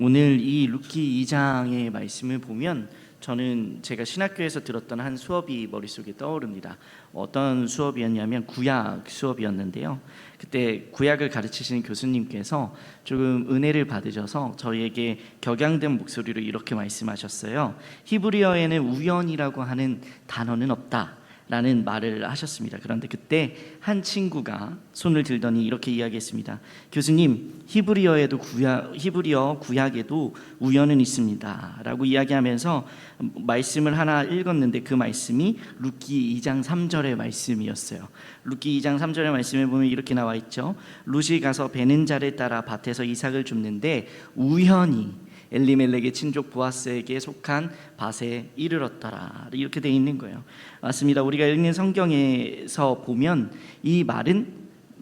오늘 이 루키 2장의 말씀을 보면 저는 제가 신학교에서 들었던 한 수업이 머릿속에 떠오릅니다. 어떤 수업이었냐면 구약 수업이었는데요. 그때 구약을 가르치시는 교수님께서 조금 은혜를 받으셔서 저희에게 격양된 목소리로 이렇게 말씀하셨어요. 히브리어에는 우연이라고 하는 단어는 없다. 라는 말을 하셨습니다. 그런데 그때 한 친구가 손을 들더니 이렇게 이야기했습니다. 교수님, 히브리어에도 구약, 히브리어 구약에도 우연은 있습니다.라고 이야기하면서 말씀을 하나 읽었는데 그 말씀이 루키 2장 3절의 말씀이었어요. 루키 2장 3절의 말씀에 보면 이렇게 나와 있죠. 룻이 가서 베는 자를 따라 밭에서 이삭을 줍는데 우연히 엘리멜렉의 친족 보아스에게 속한 밭에 이르렀더라 이렇게 돼 있는 거예요. 맞습니다. 우리가 읽는 성경에서 보면 이 말은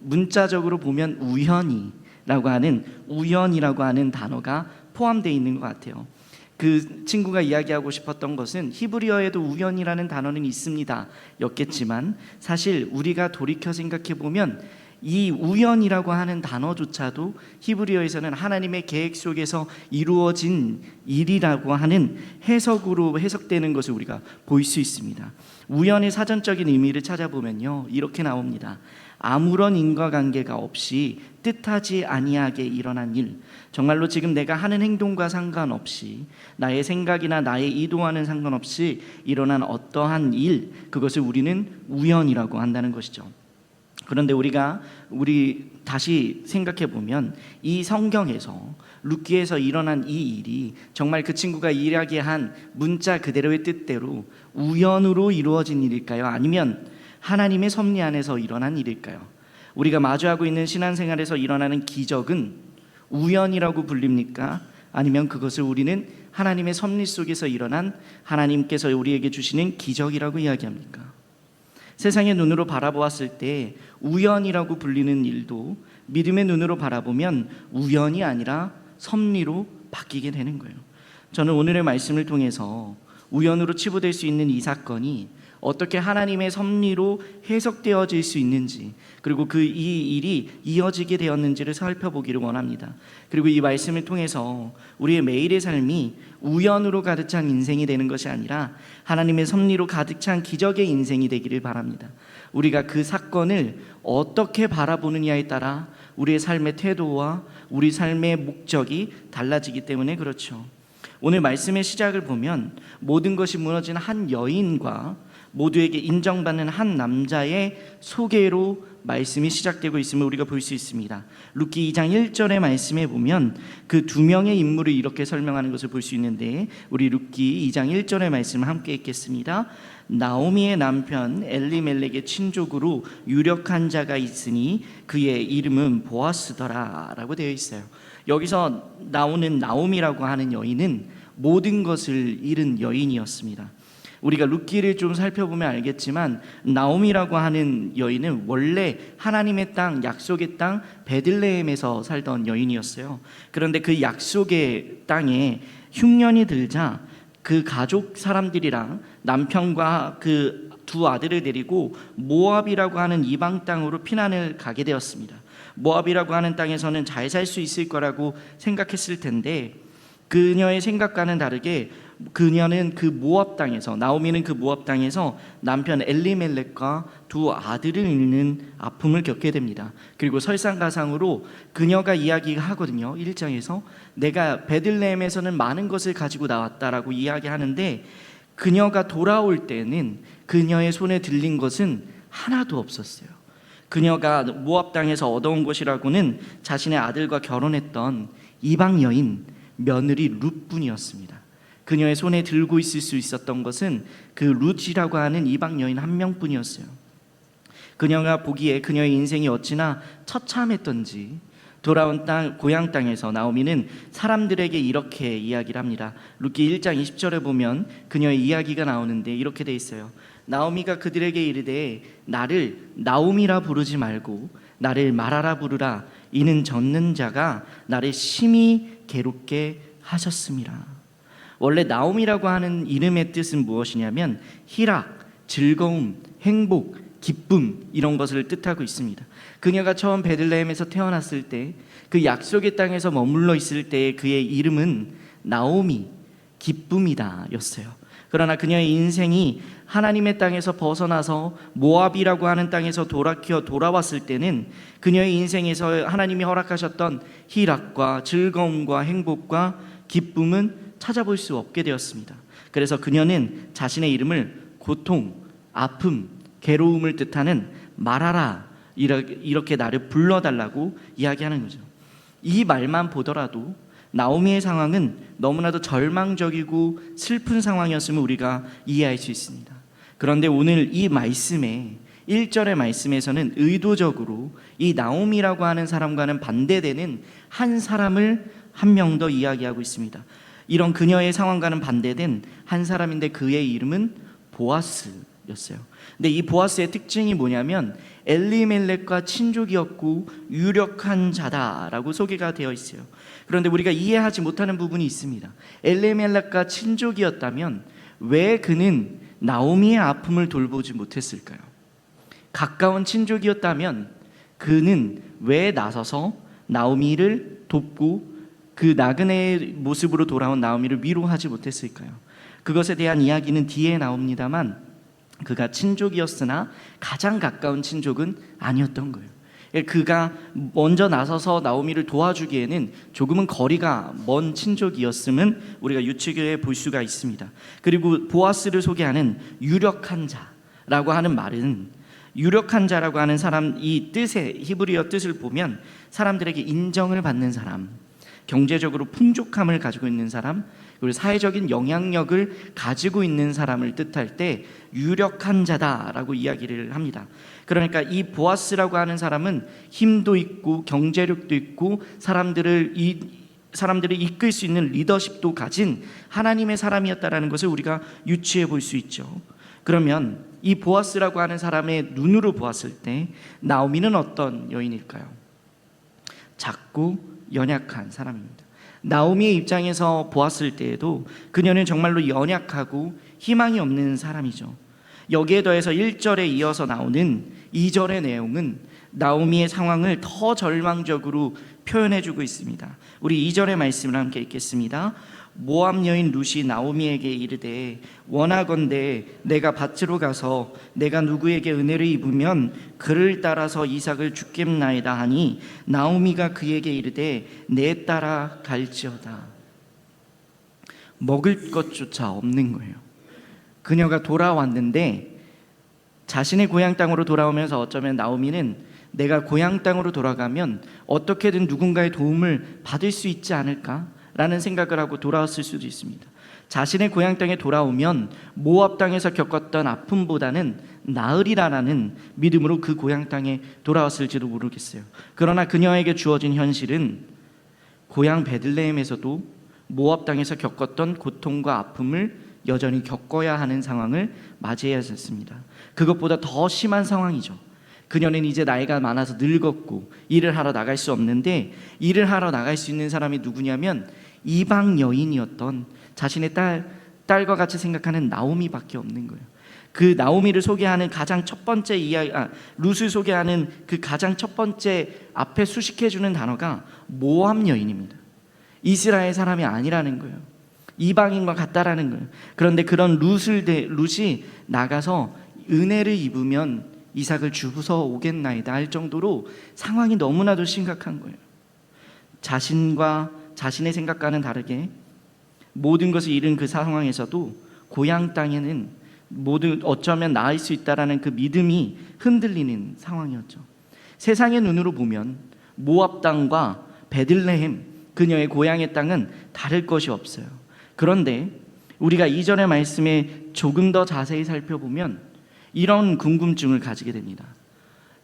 문자적으로 보면 우연히라고 하는 우연이라고 하는 단어가 포함되어 있는 것 같아요. 그 친구가 이야기하고 싶었던 것은 히브리어에도 우연이라는 단어는 있습니다. 였겠지만 사실 우리가 돌이켜 생각해 보면 이 우연이라고 하는 단어조차도 히브리어에서는 하나님의 계획 속에서 이루어진 일이라고 하는 해석으로 해석되는 것을 우리가 볼 수 있습니다. 우연의 사전적인 의미를 찾아보면요. 이렇게 나옵니다. 아무런 인과관계가 없이 뜻하지 아니하게 일어난 일. 정말로 지금 내가 하는 행동과 상관없이 나의 생각이나 나의 이도와는 상관없이 일어난 어떠한 일, 그것을 우리는 우연이라고 한다는 것이죠. 그런데 우리가 우리 다시 생각해 보면 이 성경에서 루키에서 일어난 이 일이 정말 그 친구가 이야기한 문자 그대로의 뜻대로 우연으로 이루어진 일일까요? 아니면 하나님의 섭리 안에서 일어난 일일까요? 우리가 마주하고 있는 신앙생활에서 일어나는 기적은 우연이라고 불립니까? 아니면 그것을 우리는 하나님의 섭리 속에서 일어난 하나님께서 우리에게 주시는 기적이라고 이야기합니까? 세상의 눈으로 바라보았을 때 우연이라고 불리는 일도 믿음의 눈으로 바라보면 우연이 아니라 섭리로 바뀌게 되는 거예요. 저는 오늘의 말씀을 통해서 우연으로 치부될 수 있는 이 사건이 어떻게 하나님의 섭리로 해석되어질 수 있는지 그리고 그 이 일이 이어지게 되었는지를 살펴보기를 원합니다. 그리고 이 말씀을 통해서 우리의 매일의 삶이 우연으로 가득 찬 인생이 되는 것이 아니라 하나님의 섭리로 가득 찬 기적의 인생이 되기를 바랍니다. 우리가 그 사건을 어떻게 바라보느냐에 따라 우리의 삶의 태도와 우리 삶의 목적이 달라지기 때문에 그렇죠. 오늘 말씀의 시작을 보면 모든 것이 무너진 한 여인과 모두에게 인정받는 한 남자의 소개로 말씀이 시작되고 있음을 우리가 볼 수 있습니다. 루키 2장 1절의 말씀에 보면 그 두 명의 인물을 이렇게 설명하는 것을 볼 수 있는데 우리 루키 2장 1절의 말씀을 함께 읽겠습니다. 나오미의 남편 엘리멜렉의 친족으로 유력한 자가 있으니 그의 이름은 보아스더라라고 되어 있어요. 여기서 나오는 나오미라고 하는 여인은 모든 것을 잃은 여인이었습니다. 우리가 루키를 좀 살펴보면 알겠지만 나오미라고 하는 여인은 원래 하나님의 땅 약속의 땅 베들레헴에서 살던 여인이었어요. 그런데 그 약속의 땅에 흉년이 들자 그 가족 사람들이랑 남편과 그 두 아들을 데리고 모압이라고 하는 이방 땅으로 피난을 가게 되었습니다. 모압이라고 하는 땅에서는 잘 살 수 있을 거라고 생각했을 텐데 그녀의 생각과는 다르게 그녀는 그 모압 땅에서 나오미는 그 모압 땅에서 남편 엘리멜렉과 두 아들을 잃는 아픔을 겪게 됩니다. 그리고 설상가상으로 그녀가 이야기하거든요. 1장에서 내가 베들레헴에서는 많은 것을 가지고 나왔다라고 이야기하는데 그녀가 돌아올 때는 그녀의 손에 들린 것은 하나도 없었어요. 그녀가 모압 땅에서 얻어온 것이라고는 자신의 아들과 결혼했던 이방 여인 며느리 룻뿐이었습니다. 그녀의 손에 들고 있을 수 있었던 것은 그 룻이라고 하는 이방 여인 한 명뿐이었어요. 그녀가 보기에 그녀의 인생이 어찌나 처참했던지 돌아온 땅 고향 땅에서 나오미는 사람들에게 이렇게 이야기를 합니다. 루키 1장 20절에 보면 그녀의 이야기가 나오는데 이렇게 돼 있어요. 나오미가 그들에게 이르되 나를 나오미라 부르지 말고 나를 마라라 부르라 이는 젖는 자가 나를 심히 괴롭게 하셨습니다. 원래 나옴이라고 하는 이름의 뜻은 무엇이냐면 희락, 즐거움, 행복, 기쁨 이런 것을 뜻하고 있습니다. 그녀가 처음 베들레헴에서 태어났을 때 그 약속의 땅에서 머물러 있을 때 그의 이름은 나오미 기쁨이다였어요. 그러나 그녀의 인생이 하나님의 땅에서 벗어나서 모압이라고 하는 땅에서 돌아키어 돌아왔을 때는 그녀의 인생에서 하나님이 허락하셨던 희락과 즐거움과 행복과 기쁨은 찾아볼 수 없게 되었습니다. 그래서 그녀는 자신의 이름을 고통, 아픔, 괴로움을 뜻하는 말하라 이렇게 나를 불러달라고 이야기하는 거죠. 이 말만 보더라도 나오미의 상황은 너무나도 절망적이고 슬픈 상황이었음을 우리가 이해할 수 있습니다. 그런데 오늘 이 말씀에 1절의 말씀에서는 의도적으로 이 나오미라고 하는 사람과는 반대되는 한 사람을 한 명 더 이야기하고 있습니다. 이런 그녀의 상황과는 반대된 한 사람인데 그의 이름은 보아스였어요. 근데 이 보아스의 특징이 뭐냐면 엘리멜렉과 친족이었고 유력한 자다라고 소개가 되어 있어요. 그런데 우리가 이해하지 못하는 부분이 있습니다. 엘리멜렉과 친족이었다면 왜 그는 나오미의 아픔을 돌보지 못했을까요? 가까운 친족이었다면 그는 왜 나서서 나오미를 돕고 그 나그네의 모습으로 돌아온 나오미를 위로하지 못했을까요? 그것에 대한 이야기는 뒤에 나옵니다만 그가 친족이었으나 가장 가까운 친족은 아니었던 거예요. 그가 먼저 나서서 나오미를 도와주기에는 조금은 거리가 먼 친족이었음은 우리가 유추해 볼 수가 있습니다. 그리고 보아스를 소개하는 유력한 자라고 하는 말은 유력한 자라고 하는 사람 이 뜻의 히브리어 뜻을 보면 사람들에게 인정을 받는 사람, 경제적으로 풍족함을 가지고 있는 사람, 그리고 사회적인 영향력을 가지고 있는 사람을 뜻할 때 유력한 자다라고 이야기를 합니다. 그러니까 이 보아스라고 하는 사람은 힘도 있고 경제력도 있고 사람들을 이 사람들을 이끌 수 있는 리더십도 가진 하나님의 사람이었다라는 것을 우리가 유추해 볼 수 있죠. 그러면 이 보아스라고 하는 사람의 눈으로 보았을 때 나오미는 어떤 여인일까요? 작고 연약한 사람입니다. 나오미의 입장에서 보았을 때에도 그녀는 정말로 연약하고 희망이 없는 사람이죠. 여기에 더해서 1절에 이어서 나오는 2절의 내용은 나오미의 상황을 더 절망적으로 표현해 주고 있습니다. 우리 2절의 말씀을 함께 읽겠습니다. 모압 여인 루시 나오미에게 이르되 원하건대 내가 밭으로 가서 내가 누구에게 은혜를 입으면 그를 따라서 이삭을 죽겠나이다 하니 나오미가 그에게 이르되 내 따라 갈지어다 먹을 것조차 없는 거예요. 그녀가 돌아왔는데 자신의 고향 땅으로 돌아오면서 어쩌면 나오미는 내가 고향 땅으로 돌아가면 어떻게든 누군가의 도움을 받을 수 있지 않을까? 라는 생각을 하고 돌아왔을 수도 있습니다. 자신의 고향 땅에 돌아오면 모압 땅에서 겪었던 아픔보다는 나으리라라는 믿음으로 그 고향 땅에 돌아왔을지도 모르겠어요. 그러나 그녀에게 주어진 현실은 고향 베들레헴에서도 모압 땅에서 겪었던 고통과 아픔을 여전히 겪어야 하는 상황을 맞이해야 했습니다. 그것보다 더 심한 상황이죠. 그녀는 이제 나이가 많아서 늙었고 일을 하러 나갈 수 없는데 일을 하러 나갈 수 있는 사람이 누구냐면 이방 여인이었던 자신의 딸 딸과 같이 생각하는 나오미밖에 없는 거예요. 그 나오미를 소개하는 가장 첫 번째 이야기, 아, 룻을 소개하는 그 가장 첫 번째 앞에 수식해 주는 단어가 모함 여인입니다. 이스라엘 사람이 아니라는 거예요. 이방인과 같다라는 거예요. 그런데 그런 룻을 대, 룻이 나가서 은혜를 입으면 이삭을 주부서 오겠나이다 할 정도로 상황이 너무나도 심각한 거예요. 자신과 자신의 생각과는 다르게 모든 것을 잃은 그 상황에서도 고향 땅에는 모두 어쩌면 나을 수 있다라는 그 믿음이 흔들리는 상황이었죠. 세상의 눈으로 보면 모압 땅과 베들레헴 그녀의 고향의 땅은 다를 것이 없어요. 그런데 우리가 이전의 말씀에 조금 더 자세히 살펴보면 이런 궁금증을 가지게 됩니다.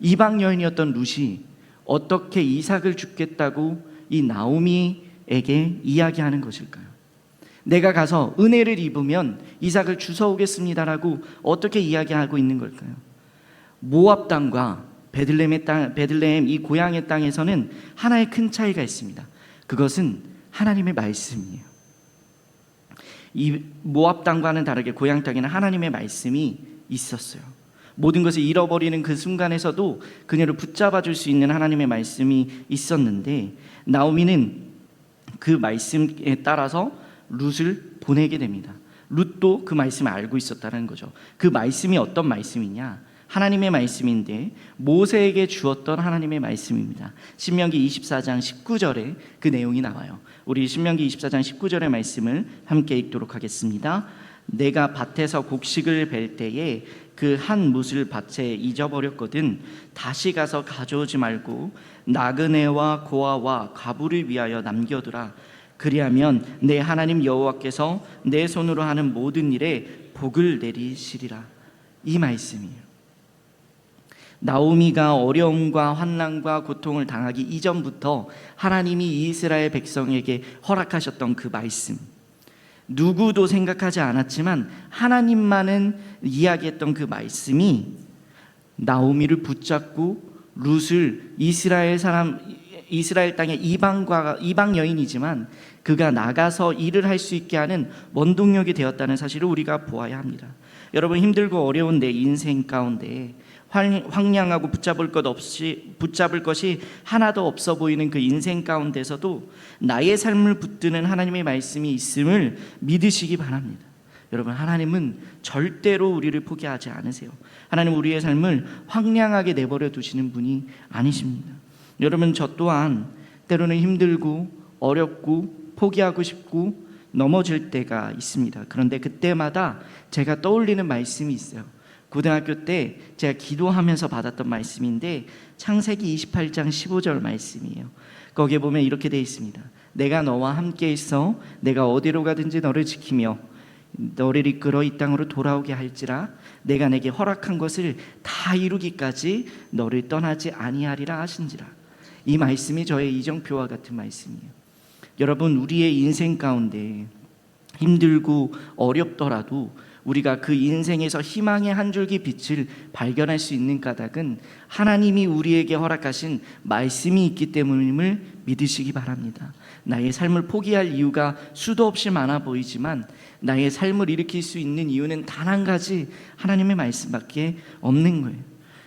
이방 여인이었던 룻이 어떻게 이삭을 죽겠다고 이 나오미 에게 이야기하는 것일까요? 내가 가서 은혜를 입으면 이삭을 주워오겠습니다라고 어떻게 이야기하고 있는 걸까요? 모압 땅과 베들레헴의 땅, 베들레헴 이 고향의 땅에서는 하나의 큰 차이가 있습니다. 그것은 하나님의 말씀이에요. 이 모압 땅과는 다르게 고향 땅에는 하나님의 말씀이 있었어요. 모든 것을 잃어버리는 그 순간에서도 그녀를 붙잡아 줄 수 있는 하나님의 말씀이 있었는데 나오미는 그 말씀에 따라서 룻을 보내게 됩니다. 룻도 그 말씀을 알고 있었다는 거죠. 그 말씀이 어떤 말씀이냐? 하나님의 말씀인데 모세에게 주었던 하나님의 말씀입니다. 신명기 24장 19절에 그 내용이 나와요. 우리 신명기 24장 19절의 말씀을 함께 읽도록 하겠습니다. 내가 밭에서 곡식을 벨 때에 그한 뭇을 밭에 잊어버렸거든 다시 가서 가져오지 말고 나그네와 고아와 가부를 위하여 남겨두라 그리하면 내 하나님 여호와께서 내 손으로 하는 모든 일에 복을 내리시리라 이 말씀이에요. 나오미가 어려움과 환난과 고통을 당하기 이전부터 하나님이 이스라엘 백성에게 허락하셨던 그 말씀. 누구도 생각하지 않았지만 하나님만은 이야기했던 그 말씀이 나오미를 붙잡고 룻을 이스라엘 사람 이스라엘 땅의 이방과 이방 여인이지만 그가 나가서 일을 할 수 있게 하는 원동력이 되었다는 사실을 우리가 보아야 합니다. 여러분 힘들고 어려운 내 인생 가운데 황- 황량하고 붙잡을 것 없이 붙잡을 것이 하나도 없어 보이는 그 인생 가운데서도 나의 삶을 붙드는 하나님의 말씀이 있음을 믿으시기 바랍니다. 여러분 하나님은 절대로 우리를 포기하지 않으세요. 하나님 우리의 삶을 황량하게 내버려 두시는 분이 아니십니다. 여러분 저 또한 때로는 힘들고 어렵고 포기하고 싶고 넘어질 때가 있습니다. 그런데 그때마다 제가 떠올리는 말씀이 있어요. 고등학교 때 제가 기도하면서 받았던 말씀인데 창세기 28장 15절 말씀이에요. 거기에 보면 이렇게 되어 있습니다. 내가 너와 함께 있어 내가 어디로 가든지 너를 지키며 너를 이끌어 이 땅으로 돌아오게 할지라 내가 내게 허락한 것을 다 이루기까지 너를 떠나지 아니하리라 하신지라. 이 말씀이 저의 이정표와 같은 말씀이에요. 여러분 우리의 인생 가운데 힘들고 어렵더라도 우리가 그 인생에서 희망의 한 줄기 빛을 발견할 수 있는 까닭은 하나님이 우리에게 허락하신 말씀이 있기 때문임을 믿으시기 바랍니다. 나의 삶을 포기할 이유가 수도 없이 많아 보이지만 나의 삶을 일으킬 수 있는 이유는 단 한 가지 하나님의 말씀밖에 없는 거예요.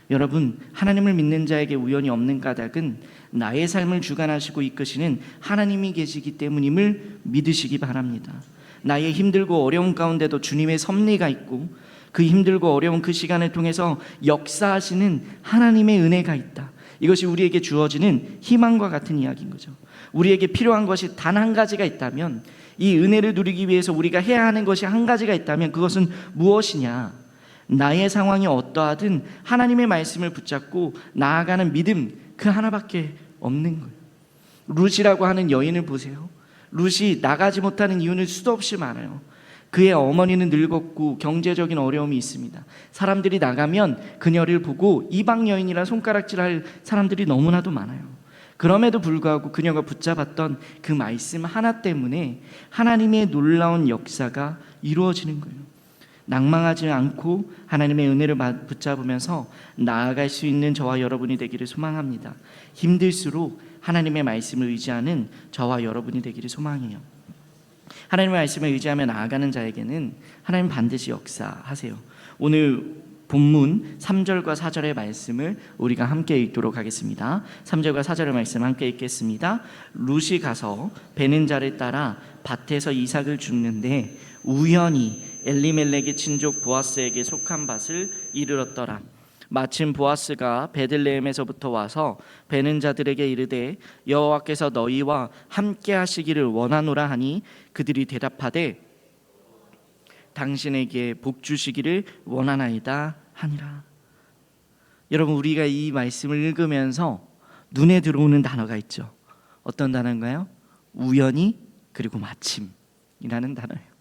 여러분 하나님을 믿는 자에게 우연이 없는 까닭은 나의 삶을 주관하시고 이끄시는 하나님이 계시기 때문임을 믿으시기 바랍니다. 나의 힘들고 어려운 가운데도 주님의 섭리가 있고 그 힘들고 어려운 그 시간을 통해서 역사하시는 하나님의 은혜가 있다. 이것이 우리에게 주어지는 희망과 같은 이야기인 거죠. 우리에게 필요한 것이 단 한 가지가 있다면 이 은혜를 누리기 위해서 우리가 해야 하는 것이 한 가지가 있다면 그것은 무엇이냐? 나의 상황이 어떠하든 하나님의 말씀을 붙잡고 나아가는 믿음 그 하나밖에 없는 거예요. 룻이라고 하는 여인을 보세요. 룻이 나가지 못하는 이유는 수도 없이 많아요. 그의 어머니는 늙었고 경제적인 어려움이 있습니다. 사람들이 나가면 그녀를 보고 이방 여인이라 손가락질할 사람들이 너무나도 많아요. 그럼에도 불구하고 그녀가 붙잡았던 그 말씀 하나 때문에 하나님의 놀라운 역사가 이루어지는 거예요. 낭망하지 않고 하나님의 은혜를 붙잡으면서 나아갈 수 있는 저와 여러분이 되기를 소망합니다. 힘들수록 하나님의 말씀을 의지하는 저와 여러분이 되기를 소망해요. 하나님의 말씀을 의지하며 나아가는 자에게는 하나님 반드시 역사하세요. 오늘 본문 3절과 4절의 말씀을 우리가 함께 읽도록 하겠습니다. 3절과 4절의 말씀 함께 읽겠습니다. 룻이 가서 베는 자를 따라 밭에서 이삭을 줍는데 우연히 엘리멜렉의 친족 보아스에게 속한 밭을 이르렀더라. 마침 보아스가 베들레헴에서부터 와서 베는 자들에게 이르되 여호와께서 너희와 함께 하시기를 원하노라 하니 그들이 대답하되 당신에게 복 주시기를 원하나이다 하니라. 여러분 우리가 이 말씀을 읽으면서 눈에 들어오는 단어가 있죠. 어떤 단어인가요? 우연히 그리고 마침이라는 단어예요.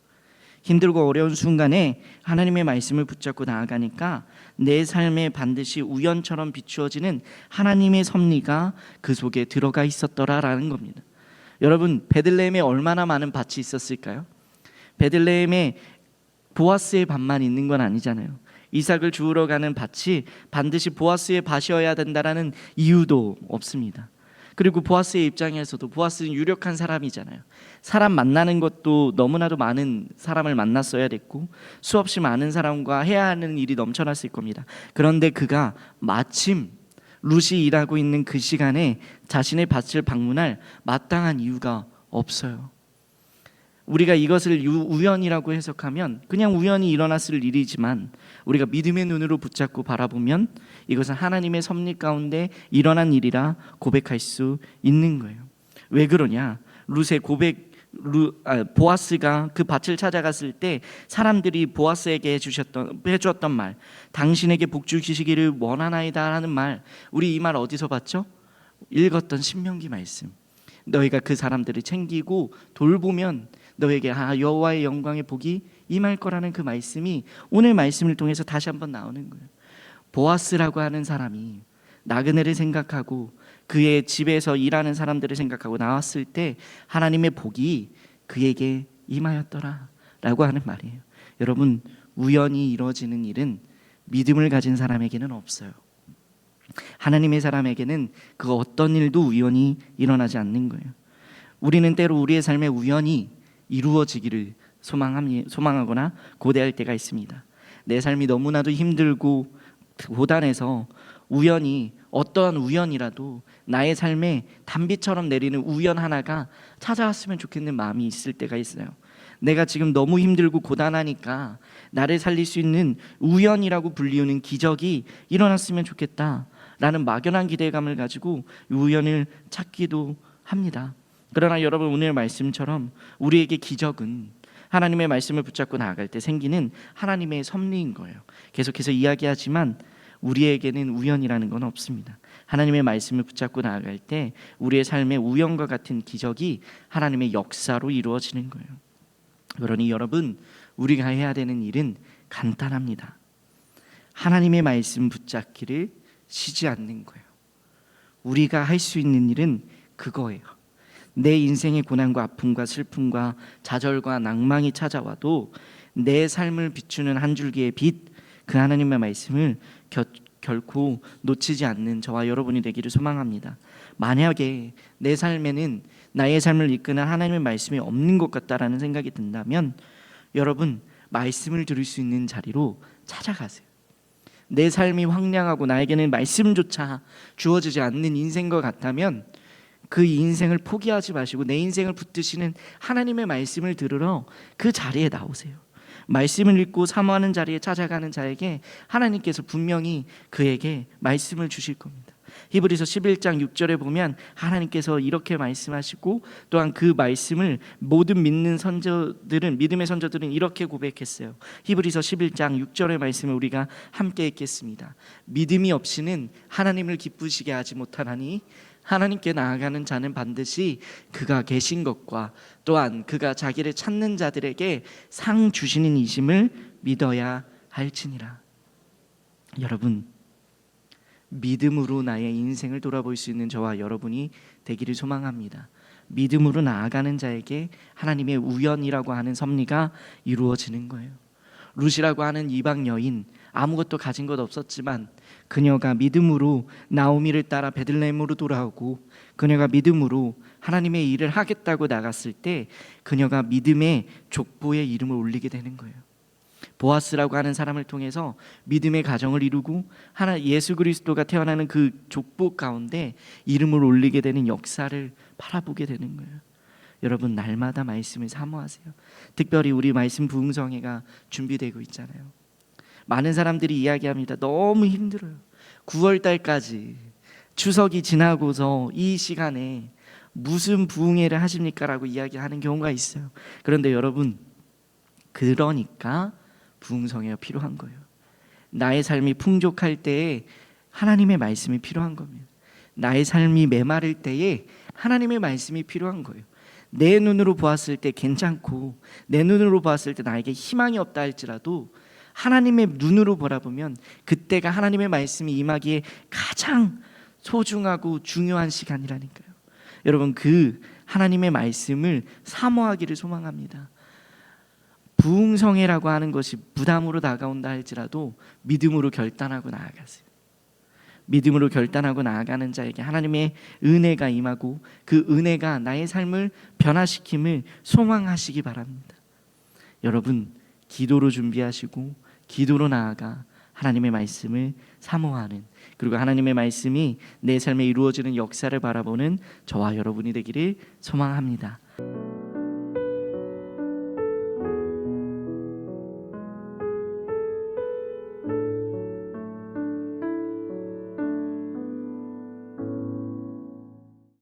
힘들고 어려운 순간에 하나님의 말씀을 붙잡고 나아가니까 내 삶에 반드시 우연처럼 비추어지는 하나님의 섭리가 그 속에 들어가 있었더라라는 겁니다. 여러분 베들레헴에 얼마나 많은 밭이 있었을까요? 베들레헴에 보아스의 밭만 있는 건 아니잖아요. 이삭을 주우러 가는 밭이 반드시 보아스의 밭이어야 된다라는 이유도 없습니다. 그리고 보아스의 입장에서도 보아스는 유력한 사람이잖아요. 사람 만나는 것도 너무나도 많은 사람을 만났어야 됐고 수없이 많은 사람과 해야 하는 일이 넘쳐났을 겁니다. 그런데 그가 마침 룻이 일하고 있는 그 시간에 자신의 밭을 방문할 마땅한 이유가 없어요. 우리가 이것을 유- 우연이라고 해석하면 그냥 우연히 일어났을 일이지만 우리가 믿음의 눈으로 붙잡고 바라보면 이것은 하나님의 섭리 가운데 일어난 일이라 고백할 수 있는 거예요. 왜 그러냐? 룻의 고백 루, 아, 보아스가 그 밭을 찾아갔을 때 사람들이 보아스에게 해주셨던 해주었던 말, 당신에게 복 주시기를 원하나이다라는 말, 우리 이 말 어디서 봤죠? 읽었던 신명기 말씀. 너희가 그 사람들을 챙기고 돌보면 너에게 아 여호와의 영광의 복이 임할 거라는 그 말씀이 오늘 말씀을 통해서 다시 한번 나오는 거예요. 보아스라고 하는 사람이 나그네를 생각하고 그의 집에서 일하는 사람들을 생각하고 나왔을 때 하나님의 복이 그에게 임하였더라라고 하는 말이에요. 여러분 우연히 이루어지는 일은 믿음을 가진 사람에게는 없어요. 하나님의 사람에게는 그 어떤 일도 우연히 일어나지 않는 거예요. 우리는 때로 우리의 삶에 우연히 이루어지기를 소망함, 소망하거나 고대할 때가 있습니다. 내 삶이 너무나도 힘들고 고단해서 우연히 어떠한 우연이라도 나의 삶에 단비처럼 내리는 우연 하나가 찾아왔으면 좋겠는 마음이 있을 때가 있어요. 내가 지금 너무 힘들고 고단하니까 나를 살릴 수 있는 우연이라고 불리우는 기적이 일어났으면 좋겠다라는 막연한 기대감을 가지고 우연을 찾기도 합니다. 그러나 여러분 오늘 말씀처럼 우리에게 기적은 하나님의 말씀을 붙잡고 나아갈 때 생기는 하나님의 섭리인 거예요. 계속해서 이야기하지만 우리에게는 우연이라는 건 없습니다. 하나님의 말씀을 붙잡고 나아갈 때 우리의 삶의 우연과 같은 기적이 하나님의 역사로 이루어지는 거예요. 그러니 여러분 우리가 해야 되는 일은 간단합니다. 하나님의 말씀 붙잡기를 쉬지 않는 거예요. 우리가 할 수 있는 일은 그거예요. 내 인생의 고난과 아픔과 슬픔과 좌절과 낭망이 찾아와도 내 삶을 비추는 한 줄기의 빛, 그 하나님의 말씀을 겨, 결코 놓치지 않는 저와 여러분이 되기를 소망합니다. 만약에 내 삶에는 나의 삶을 이끄는 하나님의 말씀이 없는 것 같다라는 생각이 든다면 여러분 말씀을 들을 수 있는 자리로 찾아가세요. 내 삶이 황량하고 나에게는 말씀조차 주어지지 않는 인생인 것 같다면 그 인생을 포기하지 마시고 내 인생을 붙드시는 하나님의 말씀을 들으러 그 자리에 나오세요. 말씀을 읽고 사모하는 자리에 찾아가는 자에게 하나님께서 분명히 그에게 말씀을 주실 겁니다. 히브리서 11장 6절에 보면 하나님께서 이렇게 말씀하시고 또한 그 말씀을 모든 믿는 선조들은 믿음의 선조들은 이렇게 고백했어요. 히브리서 11장 6절의 말씀을 우리가 함께 읽겠습니다. 믿음이 없이는 하나님을 기쁘시게 하지 못하나니 하나님께 나아가는 자는 반드시 그가 계신 것과 또한 그가 자기를 찾는 자들에게 상 주시는 이심을 믿어야 할지니라. 여러분 믿음으로 나의 인생을 돌아볼 수 있는 저와 여러분이 되기를 소망합니다. 믿음으로 나아가는 자에게 하나님의 우연이라고 하는 섭리가 이루어지는 거예요. 룻이라고 하는 이방 여인 아무것도 가진 것 없었지만 그녀가 믿음으로 나오미를 따라 베들레헴으로 돌아오고 그녀가 믿음으로 하나님의 일을 하겠다고 나갔을 때 그녀가 믿음의 족보에 이름을 올리게 되는 거예요. 보아스라고 하는 사람을 통해서 믿음의 가정을 이루고 하나 예수 그리스도가 태어나는 그 족보 가운데 이름을 올리게 되는 역사를 바라보게 되는 거예요. 여러분 날마다 말씀을 사모하세요. 특별히 우리 말씀 부흥성회가 준비되고 있잖아요. 많은 사람들이 이야기합니다. 너무 힘들어요. 9월 달까지 추석이 지나고서 이 시간에 무슨 부흥회를 하십니까라고 이야기하는 경우가 있어요. 그런데 여러분 그러니까 부흥성회가 필요한 거예요. 나의 삶이 풍족할 때에 하나님의 말씀이 필요한 겁니다. 나의 삶이 메마를 때에 하나님의 말씀이 필요한 거예요. 내 눈으로 보았을 때 괜찮고 내 눈으로 보았을 때 나에게 희망이 없다 할지라도 하나님의 눈으로 바라보면 그때가 하나님의 말씀이 임하기에 가장 소중하고 중요한 시간이라니까요. 여러분 그 하나님의 말씀을 사모하기를 소망합니다. 부흥성회라고 하는 것이 부담으로 다가온다 할지라도 믿음으로 결단하고 나아가세요. 믿음으로 결단하고 나아가는 자에게 하나님의 은혜가 임하고 그 은혜가 나의 삶을 변화시킴을 소망하시기 바랍니다. 여러분 기도로 준비하시고 기도로 나아가 하나님의 말씀을 사모하는 그리고 하나님의 말씀이 내 삶에 이루어지는 역사를 바라보는 저와 여러분이 되기를 소망합니다.